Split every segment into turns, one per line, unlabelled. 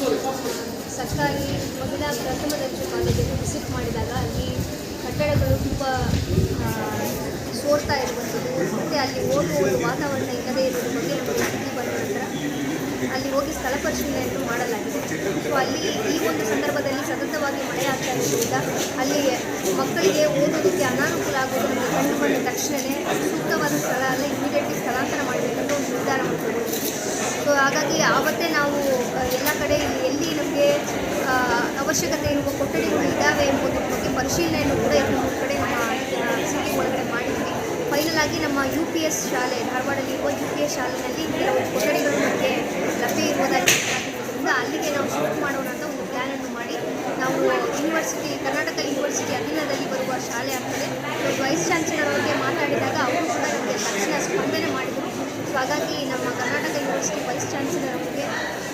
ಸರ್ಕಾರಿ ಮಹಿಳಾ ಪ್ರಥಮ ದರ್ಜೆ ಕಾಲೇಜಿಗೆ ವಿಸಿಟ್ ಮಾಡಿದಾಗ ಅಲ್ಲಿ ಕಟ್ಟಡಗಳು ತುಂಬ ಸೋರ್ತಾ ಇರುವಂಥದ್ದು. ಮತ್ತು ಅಲ್ಲಿ ಓದುವ ವಾತಾವರಣ ಇಲ್ಲದೇ ಇರೋದ್ರ ಬಗ್ಗೆ ನಮಗೆ ಸುದ್ದಿ ಬಂದ ನಂತರ ಅಲ್ಲಿ ಹೋಗಿ ಸ್ಥಳ ಪರಿಶೀಲನೆಯನ್ನು ಮಾಡಲಾಗಿದೆ. ಸೊ ಅಲ್ಲಿ ಈ ಒಂದು ಸಂದರ್ಭದಲ್ಲಿ ಸತತವಾಗಿ ಮಳೆ ಆಗ್ತಾ ಇರೋದ್ರಿಂದ ಅಲ್ಲಿ ಮಕ್ಕಳಿಗೆ ಓದೋದಕ್ಕೆ ಅನಾನುಕೂಲ ಆಗೋದು ನಮಗೆ ಕಂಡು ಬಂದ ತಕ್ಷಣವೇ ಸೂಕ್ತವಾದ ಸ್ಥಳ ಅಲ್ಲ ಇಮಿಡಿಯೇಟ್ಲಿ ಸ್ಥಳಾಂತರ ಮಾಡಬೇಕಂತ ಒಂದು ನಿರ್ಧಾರ ಮಾಡಿಕೊಂಡಿದ್ದೀವಿ ಸೊ ಹಾಗಾಗಿ ಆವತ್ತೇ ನಾವು ಎಲ್ಲ ಕಡೆ ಎಲ್ಲಿ ನಮಗೆ ಅವಶ್ಯಕತೆ ಇರುವ ಕೊಠಡಿಗಳು ಇದ್ದಾವೆ ಎಂಬುದರ ಬಗ್ಗೆ ಪರಿಶೀಲನೆಯನ್ನು ಕೂಡ ಮೂರು ಕಡೆ ನಮ್ಮ ಸಿಟಿ ಒಳಗಡೆ ಮಾಡಿದ್ವಿ. ಫೈನಲ್ ಆಗಿ ನಮ್ಮ ಯು ಪಿ ಎಸ್ ಶಾಲೆ ಧಾರವಾಡದಲ್ಲಿರುವ ಯು ಪಿ ಎಸ್ ಶಾಲೆಯಲ್ಲಿ ಕೆಲವು ಕೊಠಡಿಗಳು ನಮಗೆ ಲಭ್ಯ ಇರುವುದಾಗಿ ಗೊತ್ತಾಗಿರೋದ್ರಿಂದ ಅಲ್ಲಿಗೆ ನಾವು ಶಿಫ್ಟ್ ಮಾಡೋಣ ಅಂತ ಒಂದು ಪ್ಲ್ಯಾನನ್ನು ಮಾಡಿ, ನಾವು ಯೂನಿವರ್ಸಿಟಿ ಕರ್ನಾಟಕ ಯೂನಿವರ್ಸಿಟಿ ಅಧೀನದಲ್ಲಿ ಬರುವ ಶಾಲೆ ಆಗ್ತದೆ. ವೈಸ್ ಚಾನ್ಸಲರ್ ಅವರಿಗೆ ಮಾತಾಡಿದಾಗ ಅವರು ಕೂಡ ನಮಗೆ ತಕ್ಷಣ ಸ್ಪಂದನೆ ಮಾಡಿದರು. ಸೊ ಹಾಗಾಗಿ ನಮ್ಮ ಕರ್ನಾಟಕ ಯೂನಿವರ್ಸಿಟಿ ವೈಸ್ ಚಾನ್ಸಲರ್ ಅವರಿಗೆ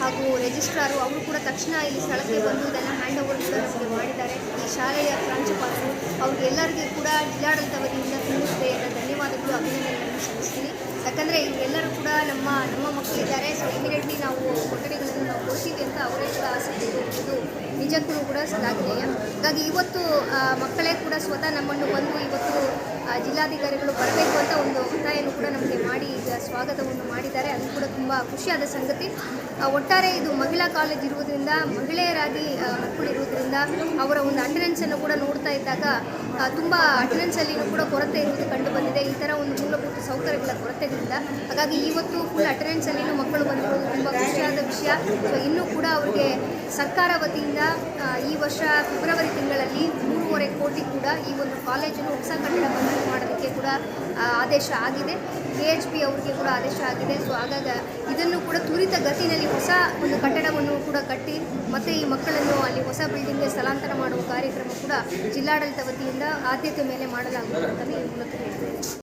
ಹಾಗೂ ರಿಜಿಸ್ಟ್ರಾರು ಅವರು ಕೂಡ ತಕ್ಷಣ ಇಲ್ಲಿ ಸ್ಥಳಕ್ಕೆ ಬಂದು ಇದನ್ನು ಹ್ಯಾಂಡ್ ಓವರ್ ನಮಗೆ ಮಾಡಿದ್ದಾರೆ. ಈ ಶಾಲೆಯ ಪ್ರಾಂಶುಪಾಲರು ಅವ್ರಿಗೆ ಎಲ್ಲರಿಗೂ ಕೂಡ ಜಿಲ್ಲಾಡಳಿತ ವತಿಯಿಂದ ತುಂಬ ಎಲ್ಲ ಧನ್ಯವಾದಗಳು, ಅಭಿನಂದನೆಗಳನ್ನು ಸಲ್ಲಿಸ್ತೀನಿ. ಯಾಕಂದರೆ ಇವರೆಲ್ಲರೂ ಕೂಡ ನಮ್ಮ ನಮ್ಮ ಮಕ್ಕಳಿದ್ದಾರೆ ಸೊ ಇಮಿಡಿಯೇಟ್ಲಿ ನಾವು ಕೊಠಡಿಗಳನ್ನು ನಾವು ಕೊಡ್ತೀವಿ ಅಂತ ಅವರೇ ಕೂಡ ಆಸಕ್ತಿ ತೋರಿಸಿದ್ದು ನಿಜಕ್ಕೂ ಕೂಡ ಶ್ಲಾಘನೀಯ ಹಾಗಾಗಿ ಇವತ್ತು ಮಕ್ಕಳೇ ಕೂಡ ಸ್ವತಃ ನಮ್ಮನ್ನು ಬಂದು ಇವತ್ತು ಜಿಲ್ಲಾಧಿಕಾರಿಗಳು ಬರಬೇಕು ಅಂತ ಒಂದು ಒತ್ತಾಯನ್ನು ಕೂಡ ನಮಗೆ ಮಾಡಿ ಈಗ ಸ್ವಾಗತವನ್ನು ಮಾಡಿದ್ದಾರೆ ಅದು ಕೂಡ ತುಂಬ ಖುಷಿಯಾದ ಸಂಗತಿ. ಒಟ್ಟಾರೆ ಇದು ಮಹಿಳಾ ಕಾಲೇಜ್ ಇರುವುದರಿಂದ ಮಹಿಳೆಯರಾಗಿ ಮಕ್ಕಳು ಇರುವುದರಿಂದ ಅವರ ಒಂದು ಅಟೆಂಡೆನ್ಸನ್ನು ಕೂಡ ನೋಡ್ತಾ ಇದ್ದಾಗ ತುಂಬ ಅಟೆಂಡೆನ್ಸಲ್ಲಿನೂ ಕೂಡ ಕೊರತೆ ಇರುವುದು ಕಂಡು ಬಂದಿದೆ. ಈ ಥರ ಒಂದು ಮೂಲಭೂತ ಸೌಕರ್ಯಗಳ ಕೊರತೆಗಳಿಂದ. ಹಾಗಾಗಿ ಇವತ್ತು ಫುಲ್ ಅಟೆಂಡೆನ್ಸಲ್ಲಿನೂ ಮಕ್ಕಳು ಬಂದಿರೋದು ತುಂಬ ಖುಷಿಯಾದ ವಿಷಯ. ಸೊ ಇನ್ನೂ ಕೂಡ ಅವರಿಗೆ ಸರ್ಕಾರ ವತಿಯಿಂದ ಈ ವರ್ಷ ಫೆಬ್ರವರಿ ತಿಂಗಳಲ್ಲಿ ಮೂರುವರೆ ಕೋಟಿ ಕೂಡ ಈ ಒಂದು ಕಾಲೇಜನ್ನು ಹೊಸ ಕಟ್ಟಡ ಮಂಜೂರು ಮಾಡೋದಕ್ಕೆ ಕೂಡ ಆದೇಶ ಆಗಿದೆ. ಕೆ ಎಚ್ ಪಿ ಅವರಿಗೆ ಕೂಡ ಆದೇಶ ಆಗಿದೆ. ಸೊ ಹಾಗಾಗಿ ಇದನ್ನು ಕೂಡ ತ್ವರಿತ ಗತಿನಲ್ಲಿ ಹೊಸ ಒಂದು ಕಟ್ಟಡವನ್ನು ಕೂಡ ಕಟ್ಟಿ, ಮತ್ತು ಈ ಮಕ್ಕಳನ್ನು ಅಲ್ಲಿ ಹೊಸ ಬಿಲ್ಡಿಂಗ್ಗೆ ಸ್ಥಳಾಂತರ ಮಾಡುವ ಕಾರ್ಯಕ್ರಮ ಕೂಡ ಜಿಲ್ಲಾಡಳಿತ ವತಿಯಿಂದ ಆದ್ಯತೆ ಮೇಲೆ ಮಾಡಲಾಗುವುದು ಅಂತಲೇ ಈ ಮೂಲಕ ಹೇಳ್ತೇನೆ.